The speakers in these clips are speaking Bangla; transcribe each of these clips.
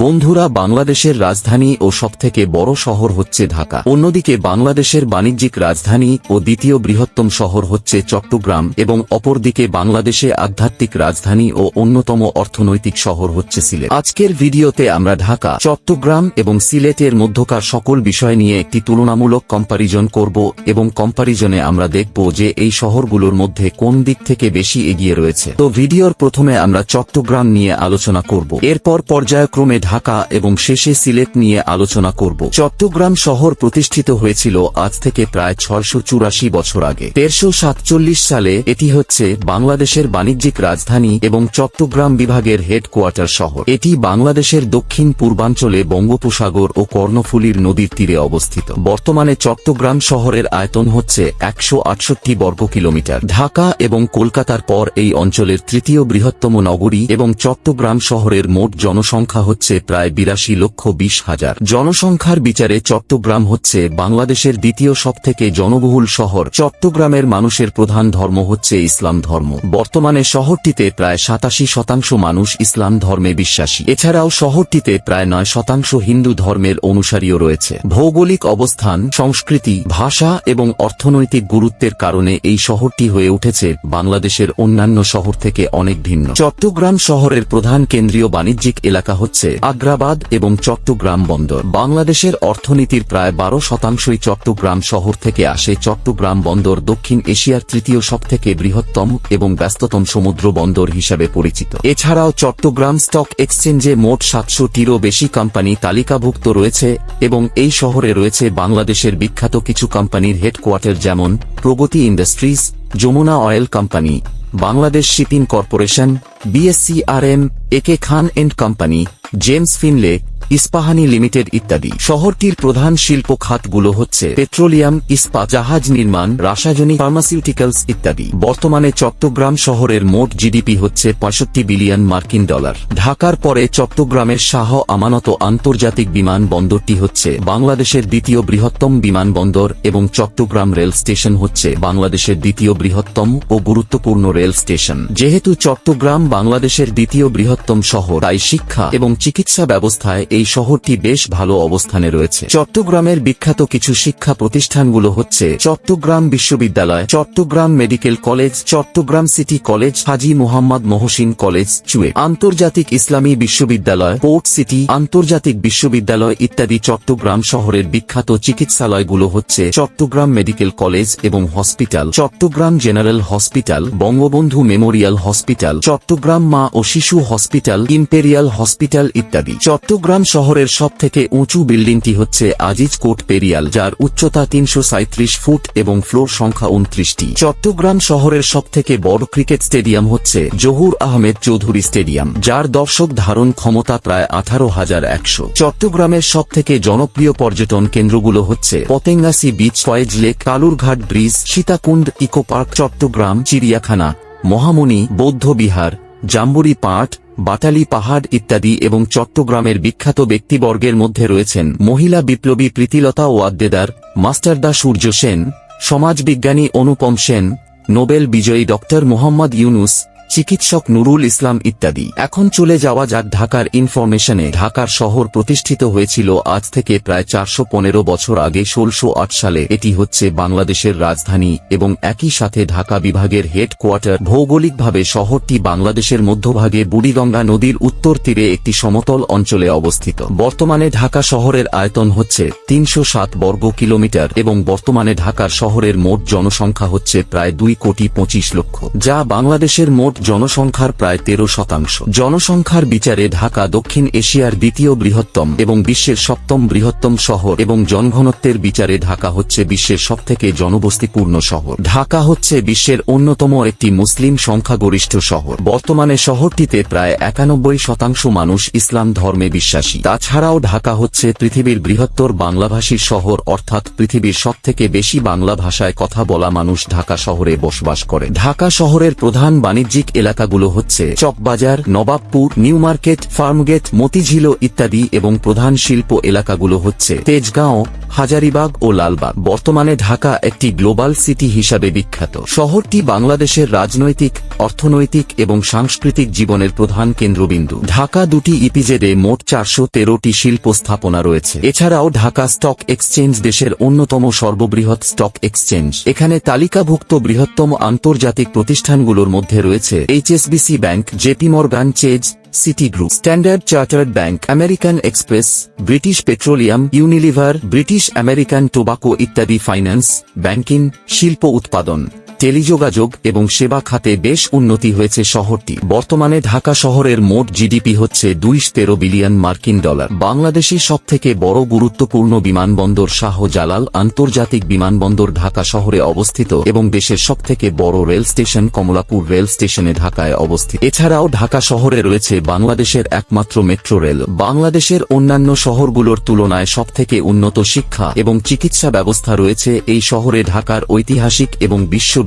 বন্ধুরা, বাংলাদেশের রাজধানী ও সবথেকে বড় শহর হচ্ছে ঢাকা। অন্যদিকে বাংলাদেশের বাণিজ্যিক রাজধানী ও দ্বিতীয় বৃহত্তম শহর হচ্ছে চট্টগ্রাম এবং অপরদিকে বাংলাদেশে আধ্যাত্মিক রাজধানী ও অন্যতম অর্থনৈতিক শহর হচ্ছে সিলেট। আজকের ভিডিওতে আমরা ঢাকা, চট্টগ্রাম এবং সিলেটের মধ্যকার সকল বিষয় নিয়ে একটি তুলনামূলক কম্পারিজন করব এবং কম্পারিজনে আমরা দেখব যে এই শহরগুলোর মধ্যে কোন দিক থেকে বেশি এগিয়ে রয়েছে। তো ভিডিওর প্রথমে আমরা চট্টগ্রাম নিয়ে আলোচনা করব। এরপর পর্যায়ক্রমে ঢাকা এবং শেষে সিলেট নিয়ে আলোচনা করব। চট্টগ্রাম শহর প্রতিষ্ঠিত হয়েছিল আজ থেকে প্রায় ছয়শো চুরাশি বছর আগে। তেরশো সাতচল্লিশ সালে এটি হচ্ছে বাংলাদেশের বাণিজ্যিক রাজধানী এবং চট্টগ্রাম বিভাগের হেডকোয়ার্টার শহর। এটি বাংলাদেশের দক্ষিণ পূর্বাঞ্চলে বঙ্গোপসাগর ও কর্ণফুলীর নদীর তীরে অবস্থিত। বর্তমানে চট্টগ্রাম শহরের আয়তন হচ্ছে একশো আটষট্টি বর্গ কিলোমিটার। ঢাকা এবং কলকাতার পর এই অঞ্চলের তৃতীয় বৃহত্তম নগরী এবং চট্টগ্রাম শহরের মোট জনসংখ্যা হচ্ছে প্রায় বিরাশি লক্ষ বিশ হাজার। জনসংখ্যার বিচারে চট্টগ্রাম হচ্ছে বাংলাদেশের দ্বিতীয় সবথেকে জনবহুল শহর। চট্টগ্রামের মানুষের প্রধান ধর্ম হচ্ছে ইসলাম ধর্ম। বর্তমানে শহরটিতে প্রায় সাতাশি শতাংশ মানুষ ইসলাম ধর্মে বিশ্বাসী। এছাড়াও শহরটিতে প্রায় নয় শতাংশ হিন্দু ধর্মের অনুসারীও রয়েছে। ভৌগোলিক অবস্থান, সংস্কৃতি, ভাষা এবং অর্থনৈতিক গুরুত্বের কারণে এই শহরটি হয়ে উঠেছে বাংলাদেশের অন্যান্য শহর থেকে অনেক ভিন্ন। চট্টগ্রাম শহরের প্রধান কেন্দ্রীয় বাণিজ্যিক এলাকা হচ্ছে আগ্রাবাদ এবং চট্টগ্রাম বন্দর। বাংলাদেশের অর্থনীতির প্রায় বারো শতাংশই চট্টগ্রাম শহর থেকে আসে। চট্টগ্রাম বন্দর দক্ষিণ এশিয়ার তৃতীয় সবথেকে বৃহত্তম এবং ব্যস্ততম সমুদ্র বন্দর হিসাবে পরিচিত। এছাড়াও চট্টগ্রাম স্টক এক্সচেঞ্জে মোট সাতশোটিরও বেশি কোম্পানি তালিকাভুক্ত রয়েছে এবং এই শহরে রয়েছে বাংলাদেশের বিখ্যাত কিছু কোম্পানির হেডকোয়ার্টার যেমন Progoti industries, Jamuna oil company, Bangladesh shipping corporation, BSCRM AK Khan and company James Finlay Ispahani limited ইত্যাদি। শহরটির প্রধান শিল্প খাতগুলো হচ্ছে পেট্রোলিয়াম ইস্পাত জাহাজ নির্মাণ, রাসায়নিক, ফার্মাসিউটিক্যালস ইত্যাদি। বর্তমানে চট্টগ্রাম শহরের মোট জিডিপি হচ্ছে পঁয়ষট্টি বিলিয়ন মার্কিন ডলার। ঢাকার পরে চট্টগ্রামের শাহ আমানত আন্তর্জাতিক বিমান বন্দরটি হচ্ছে বাংলাদেশের দ্বিতীয় বৃহত্তম বিমানবন্দর এবং চট্টগ্রাম রেল স্টেশন হচ্ছে বাংলাদেশের দ্বিতীয় বৃহত্তম ও গুরুত্বপূর্ণ রেল স্টেশন। যেহেতু চট্টগ্রাম বাংলাদেশের দ্বিতীয় বৃহত্তম শহর, তাই শিক্ষা এবং চিকিৎসা ব্যবস্থায় এই শহরটি বেশ ভালো অবস্থানে রয়েছে। চট্টগ্রামের বিখ্যাত কিছু শিক্ষা প্রতিষ্ঠানগুলো হচ্ছে চট্টগ্রাম বিশ্ববিদ্যালয়, Chattogram medical college, Chattogram city college, Haji Mohammad Mohsin college, চুয়ে। আন্তর্জাতিক ইসলামী বিশ্ববিদ্যালয়, পোর্ট সিটি, আন্তর্জাতিক বিশ্ববিদ্যালয় ইত্যাদি চট্টগ্রাম শহরের বিখ্যাত চিকিৎসালয়গুলো হচ্ছে চট্টগ্রাম মেডিকেল কলেজ এবং hospital, Chattogram general hospital, Bangabandhu memorial hospital, Chattogram মা ও শিশু হসপিটাল, ইম্পেরিয়াল হসপিটাল ইত্যাদি। চট্টগ্রাম শহরের সবথেকে উঁচু বিল্ডিংটি হচ্ছে আজিজ কোট পেরিয়াল, যার উচ্চতা তিনশো সাঁইত্রিশ ফুট এবং ফ্লোর সংখ্যা উনত্রিশটি। চট্টগ্রাম শহরের সবথেকে বড় ক্রিকেট স্টেডিয়াম হচ্ছে জহুর আহমেদ চৌধুরী স্টেডিয়াম, যার দর্শক ধারণ ক্ষমতা প্রায় আঠারো হাজার একশো। চট্টগ্রামের সবথেকে জনপ্রিয় পর্যটন কেন্দ্রগুলো হচ্ছে পতেঙ্গাসি beach, Foy's lake, Kalurghat bridge, Sitakunda eco park, Chattogram, চিড়িয়াখানা, মহামণি বৌদ্ধ বিহার জাম্বুরি পাঠ বাটালি পাহাড় ইত্যাদি এবং চট্টগ্রামের বিখ্যাত ব্যক্তিবর্গের মধ্যে রয়েছেন মহিলা বিপ্লবী প্রীতিলতা ওয়াদ্দেদার মাস্টারদা সূর্য সেন, সমাজবিজ্ঞানী অনুপম সেন, নোবেল বিজয়ী ডক্টর মোহাম্মদ ইউনুস চিকিৎসক নুরুল ইসলাম ইত্যাদি। এখন চলে যাওয়া যাক ঢাকার ইনফরমেশনে। ঢাকার শহর প্রতিষ্ঠিত হয়েছিল আজ থেকে প্রায় চারশো পনেরো বছর আগে ষোলশো আট সালে। এটি হচ্ছে বাংলাদেশের রাজধানী এবং একই সাথে ঢাকা বিভাগের হেডকোয়ার্টার। ভৌগোলিকভাবে শহরটি বাংলাদেশের মধ্যভাগে বুড়িগঙ্গা নদীর উত্তর তীরে একটি সমতল অঞ্চলে অবস্থিত। বর্তমানে ঢাকা শহরের আয়তন হচ্ছে তিনশো সাত বর্গ কিলোমিটার এবং বর্তমানে ঢাকার শহরের মোট জনসংখ্যা হচ্ছে প্রায় দুই কোটি পঁচিশ লক্ষ। যা বাংলাদেশের মোট জনসংখ্যার প্রায় তেরো শতাংশ। জনসংখ্যার বিচারে ঢাকা দক্ষিণ এশিয়ার দ্বিতীয় বৃহত্তম এবং বিশ্বের সপ্তম বৃহত্তম শহর এবং জনঘনত্বের বিচারে ঢাকা হচ্ছে বিশ্বের সবথেকে জনবস্তিপূর্ণ শহর। ঢাকা হচ্ছে বিশ্বের অন্যতম একটি মুসলিম সংখ্যাগরিষ্ঠ শহর। বর্তমানে শহরটিতে প্রায় একানব্বই শতাংশ মানুষ ইসলাম ধর্মে বিশ্বাসী। তাছাড়াও ঢাকা হচ্ছে পৃথিবীর বৃহত্তর বাংলাভাষীর শহর, অর্থাৎ পৃথিবীর সবথেকে বেশি বাংলা ভাষায় কথা বলা মানুষ ঢাকা শহরে বসবাস করে। ঢাকা শহরের প্রধান বাণিজ্যিক এলাকাগুলো হচ্ছে Chawkbazar, Nawabpur new market Farmgate, Motijheel ইত্যাদি এবং প্রধান শিল্প এলাকাগুলো হচ্ছে তেজগাঁও হাজারিবাগ ও লালবাগ, বর্তমানে ঢাকা একটি গ্লোবাল সিটি হিসাবে বিখ্যাত। শহরটি বাংলাদেশের রাজনৈতিক, অর্থনৈতিক এবং সাংস্কৃতিক জীবনের প্রধান কেন্দ্রবিন্দু। ঢাকা দুটি ইপিজেডে মোট চারশো তেরোটি শিল্প স্থাপনা রয়েছে। এছাড়াও ঢাকা স্টক এক্সচেঞ্জ দেশের অন্যতম সর্ববৃহৎ স্টক এক্সচেঞ্জ। এখানে তালিকাভুক্ত বৃহত্তম আন্তর্জাতিক প্রতিষ্ঠানগুলোর মধ্যে রয়েছে HSBC Bank, JP Morgan Chase Citi group Standard Chartered Bank American Express British Petroleum Unilever British American Tobacco ইত্যাদি ফাইন্যান্স ব্যাংকিং শিল্প উৎপাদন টেলিযোগাযোগ এবং সেবা খাতে বেশ উন্নতি হয়েছে শহরটি। বর্তমানে ঢাকা শহরের মোট জিডিপি হচ্ছে দুইশ তেরো বিলিয়ন মার্কিন ডলার। বাংলাদেশের সবথেকে বড় গুরুত্বপূর্ণ বিমানবন্দর শাহ জালাল আন্তর্জাতিক বিমানবন্দর ঢাকা শহরে অবস্থিত এবং দেশের সবথেকে বড় রেল স্টেশন কমলাপুর রেল স্টেশনে ঢাকায় অবস্থিত। এছাড়াও ঢাকা শহরে রয়েছে বাংলাদেশের একমাত্র মেট্রো রেল। বাংলাদেশের অন্যান্য শহরগুলোর তুলনায় সবথেকে উন্নত শিক্ষা এবং চিকিৎসা ব্যবস্থা রয়েছে এই শহরে ঢাকার ঐতিহাসিক এবং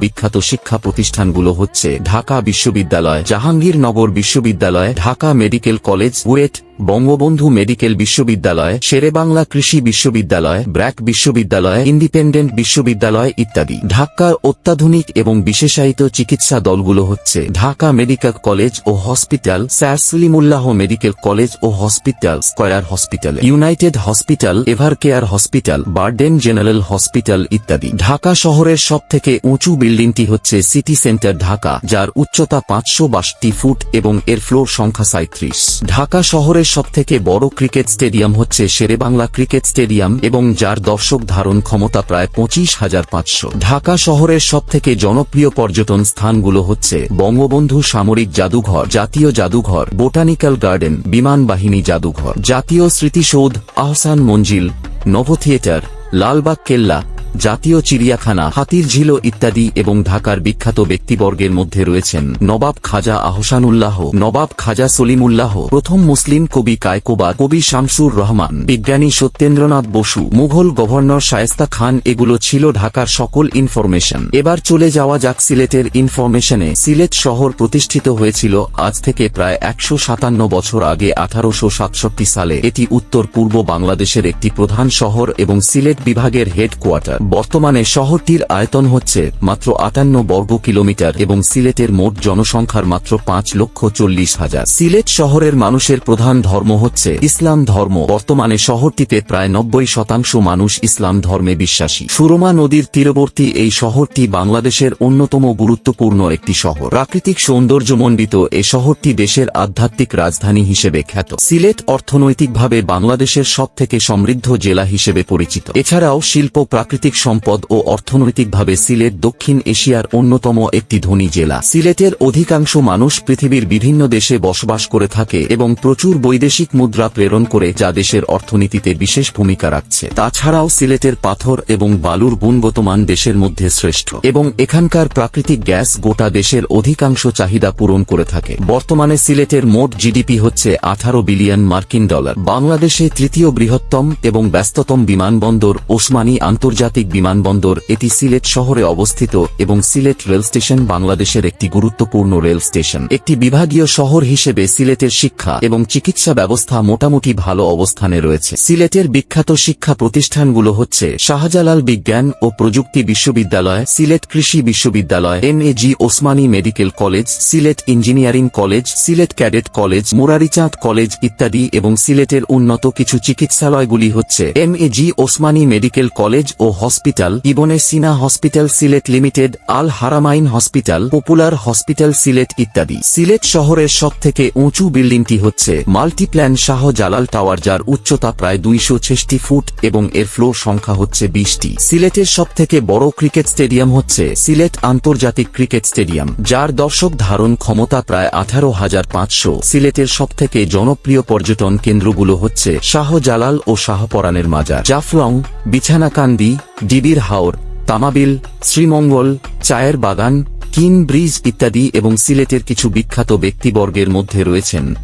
বিশ্ববিখ্যাত শিক্ষা প্রতিষ্ঠানগুলো হচ্ছে ঢাকা বিশ্ববিদ্যালয় জাহাঙ্গীরনগর বিশ্ববিদ্যালয় Dhaka medical college BUET Bangabandhu medical বিশ্ববিদ্যালয়, শেরেবাংলা কৃষি বিশ্ববিদ্যালয়, ব্র্যাক বিশ্ববিদ্যালয়, ইন্ডিপেন্ডেন্ট বিশ্ববিদ্যালয় ইত্যাদি। ঢাকার অত্যাধুনিক এবং বিশেষায়িত চিকিৎসা দলগুলো হচ্ছে ঢাকা মেডিকেল কলেজ ও hospital, sir Salimullah medical college ও hospital, square hospital, united hospital Evercare hospital, BIRDEM general hospital ইত্যাদি। ঢাকা শহরের সব থেকে উঁচু বিল্ডিংটি হচ্ছে সিটি সেন্টার ঢাকা, যার উচ্চতা পাঁচশো বাষট্টি ফুট এবং এর ফ্লোর সংখ্যা সাঁত্রিশ ঢাকা শহরের সবথেকে বড় ক্রিকেট স্টেডিয়াম হচ্ছে শেরেবাংলা ক্রিকেট স্টেডিয়াম এবং যার দর্শক ধারণ ক্ষমতা প্রায় পঁচিশ হাজার পাঁচশো। ঢাকা শহরের সবথেকে জনপ্রিয় পর্যটন স্থানগুলো হচ্ছে বঙ্গবন্ধু সামরিক জাদুঘর, জাতীয় জাদুঘর, বোটানিক্যাল গার্ডেন, বিমান বাহিনী জাদুঘর, জাতীয় স্মৃতিসৌধ, আহসান মঞ্জিল, নভ থিয়েটার, লালবাগ কেল্লা জাতীয় চিড়িয়াখানা, হাতির ঝিল ইত্যাদি এবং ঢাকার বিখ্যাত ব্যক্তিবর্গের মধ্যে রয়েছেন নবাব খাজা আহসানুল্লাহ, নবাব খাজা সলিমুল্লাহ, প্রথম মুসলিম কবি কায়কোবা, কবি শামসুর রহমান, বিজ্ঞানী সত্যেন্দ্রনাথ বসু, মুঘল গভর্নর শায়েস্তা খান, এগুলো ছিল ঢাকার সকল ইনফরমেশন। এবার চলে যাওয়া যাক সিলেটের ইনফরমেশনে। সিলেট শহর প্রতিষ্ঠিত হয়েছিল আজ থেকে প্রায় একশো সাতান্ন বছর আগে আঠারোশো সাতষট্টি সালে। এটি উত্তর পূর্ব বাংলাদেশের একটি প্রধান শহর এবং সিলেট বিভাগের হেডকোয়ার্টার। বর্তমানে শহরটির আয়তন হচ্ছে মাত্র আটান্ন বর্গ কিলোমিটার এবং সিলেটের মোট জনসংখ্যার মাত্র পাঁচ লক্ষ চল্লিশ হাজার। সিলেট শহরের মানুষের প্রধান ধর্ম হচ্ছে ইসলাম ধর্ম। বর্তমানে শহরটিতে প্রায় নব্বই শতাংশ মানুষ ইসলাম ধর্মে বিশ্বাসী। সুরমা নদীর তীরবর্তী এই শহরটি বাংলাদেশের অন্যতম গুরুত্বপূর্ণ একটি শহর। প্রাকৃতিক সৌন্দর্যমণ্ডিত এ শহরটি দেশের আধ্যাত্মিক রাজধানী হিসেবে খ্যাত। সিলেট অর্থনৈতিকভাবে বাংলাদেশের সবথেকে সমৃদ্ধ জেলা হিসেবে পরিচিত। এছাড়াও শিল্প, প্রাকৃতিক সম্পদ ও অর্থনৈতিকভাবে সিলেট দক্ষিণ এশিয়ার অন্যতম একটি ধনী জেলা। সিলেটের অধিকাংশ মানুষ পৃথিবীর বিভিন্ন দেশে বসবাস করে থাকে এবং প্রচুর বৈদেশিক মুদ্রা প্রেরণ করে যা দেশের অর্থনীতিতে বিশেষ ভূমিকা রাখছে। তাছাড়াও সিলেটের পাথর এবং বালুর গুণগত মান দেশের মধ্যে শ্রেষ্ঠ এবং এখানকার প্রাকৃতিক গ্যাস গোটা দেশের অধিকাংশ চাহিদা পূরণ করে থাকে। বর্তমানে সিলেটের মোট জিডিপি হচ্ছে আঠারো বিলিয়ন মার্কিন ডলার। বাংলাদেশে তৃতীয় বৃহত্তম এবং ব্যস্ততম বিমানবন্দর ওসমানী আন্তর্জাতিক বিমানবন্দর, এটি সিলেট শহরে অবস্থিত এবং সিলেট রেল স্টেশন বাংলাদেশের একটি গুরুত্বপূর্ণ রেল স্টেশন। একটি বিভাগীয় শহর হিসেবে সিলেটের শিক্ষা এবং চিকিৎসা ব্যবস্থা মোটামুটি ভালো অবস্থানে রয়েছে। সিলেটের বিখ্যাত শিক্ষা প্রতিষ্ঠানগুলো হচ্ছে শাহজালাল বিজ্ঞান ও প্রযুক্তি বিশ্ববিদ্যালয়, সিলেট কৃষি বিশ্ববিদ্যালয়, MAG Osmani medical college, Sylhet engineering college, Sylhet cadet college, Murarichand college ইত্যাদি এবং সিলেটের উন্নত কিছু চিকিৎসালয়গুলি হচ্ছে এমএজি ওসমানী মেডিকেল কলেজ ও hospital, Ibn Sina hospital, Sylhet limited, Al Haramain hospital, popular hospital, Sylhet ইত্যাদি। সিলেট শহরের সব থেকে উঁচু বিল্ডিংটি হচ্ছে মাল্টিপ্ল্যান শাহ জালাল টাওয়ার, যার উচ্চতা প্রায় দুইশো ছেষট্টি ফুট এবং এর ফ্লোর সংখ্যা হচ্ছে বিশটি। সিলেটের সব থেকে বড় ক্রিকেট স্টেডিয়াম হচ্ছে সিলেট আন্তর্জাতিক ক্রিকেট স্টেডিয়াম, যার দর্শক ধারণ ক্ষমতা প্রায় আঠারো হাজার পাঁচশো। সিলেটের সব থেকে জনপ্রিয় পর্যটন কেন্দ্রগুলো হচ্ছে শাহজালাল ও শাহপরানের মাজার, জাফলং, বিছানাকান্দি ডিবির হাওর, তামাবিল, শ্রীমঙ্গল, চায়ের বাগান, কিন ব্রিজ ইত্যাদি এবং সিলেটের কিছু বিখ্যাত ব্যক্তিবর্গের মধ্যে রয়েছেন।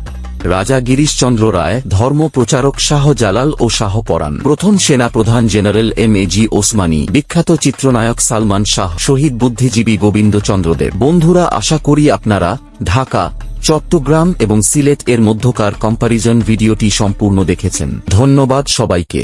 রাজা গিরিশচন্দ্র রায়, ধর্ম প্রচারক শাহ জালাল ও শাহ পরান প্রথম সেনা প্রধান general M A G Osmani. বিখ্যাত চিত্রনায়ক সালমান শাহ, শহীদ বুদ্ধিজীবী গোবিন্দচন্দ্রদেব বন্ধুরা, আশা করি আপনারা ঢাকা, চট্টগ্রাম এবং সিলেট এর মধ্যকার কম্পারিজন ভিডিওটি সম্পূর্ণ দেখেছেন। ধন্যবাদ সবাইকে।